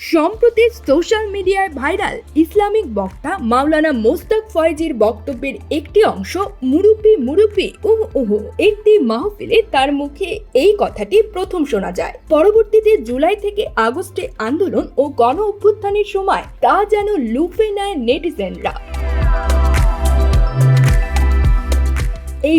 সম্প্রতি সোশ্যাল মিডিয়ায় viral Islamic বক্তা মাওলানা মোস্তাক ফয়েজের বক্তব্যের একটি অংশ, মুরুব্বি মুরুব্বি, উহ উহ, একটি মাহফিলে তার মুখে এই কথাটি প্রথম শোনা যায়। পরবর্তীতে জুলাই থেকে আগস্টে আন্দোলন ও গণ অভ্যুত্থানের সময় তা যেন লুপে নেয় নেটিজেনরা।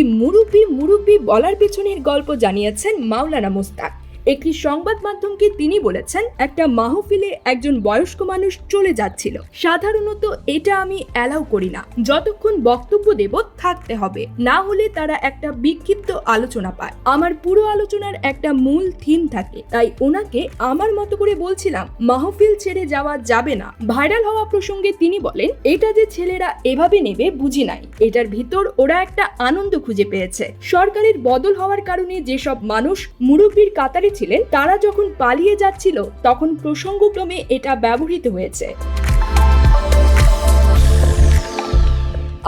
এই মুরুব্বি মুরুব্বি বলার পেছনের গল্প জানিয়েছেন মাওলানা মোস্তাক। একটি সংবাদ মাধ্যমকে তিনি বলেছেন, একটা মাহফিলে একজন বয়স্ক মানুষ চলে যাচ্ছিল। সাধারণত এটা আমি অ্যালাউ করি না। যতক্ষণ বক্তব্য দেব, থাকতে হবে। না হলে তারা একটা বিক্ষিপ্ত আলোচনা পায়। আমার পুরো আলোচনার একটা মূল থিম থাকে। তাই ওনাকে আমার মতো করে বলছিলাম, মাহফিল ছেড়ে যাওয়া যাবে না। ভাইরাল হওয়া প্রসঙ্গে তিনি বলেন, এটা যে ছেলেরা এভাবে নেবে, বুঝি নাই। এটার ভিতর ওরা একটা আনন্দ খুঁজে পেয়েছে। সরকারের বদল হওয়ার কারণে যেসব মানুষ মুরব্বীর কাতারে ছিলেন তারা যখন পালিয়ে যাচ্ছিল, তখন প্রসঙ্গক্রমে এটা ব্যবহৃত হয়েছে।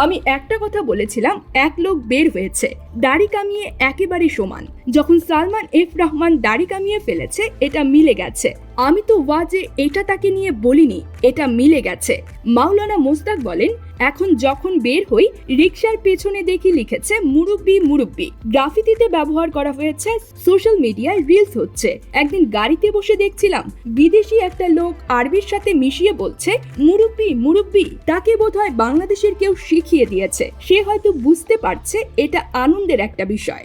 আমি একটা কথা বলেছিলাম, এক লোক বের হয়েছে, দাড়ি কামিয়ে একেবারে সমান। যখন সালমান এফ রহমান দাড়ি কামিয়ে ফেলেছে, এটা মিলে গেছে। আমি তো ওয়াজে এটা তাকে নিয়ে বলিনি, এটা মিলে গেছে। মাওলানা মোস্তাক বলেন, এখন যখন বের হই রিক্সার পেছনে দেখি লিখেছে, মুরব্বি মুরব্বি। গ্রাফিতিতে ব্যবহার করা হয়েছে, সোশ্যাল মিডিয়ায় রিলস হচ্ছে। একদিন গাড়িতে বসে দেখছিলাম, বিদেশি একটা লোক আরবির সাথে মিশিয়ে বলছে, মুরব্বি মুরব্বি। তাকে বোধহয় বাংলাদেশের কেউ শিখিয়ে দিয়েছে। সে হয়তো বুঝতে পারছে, এটা আনন্দের একটা বিষয়।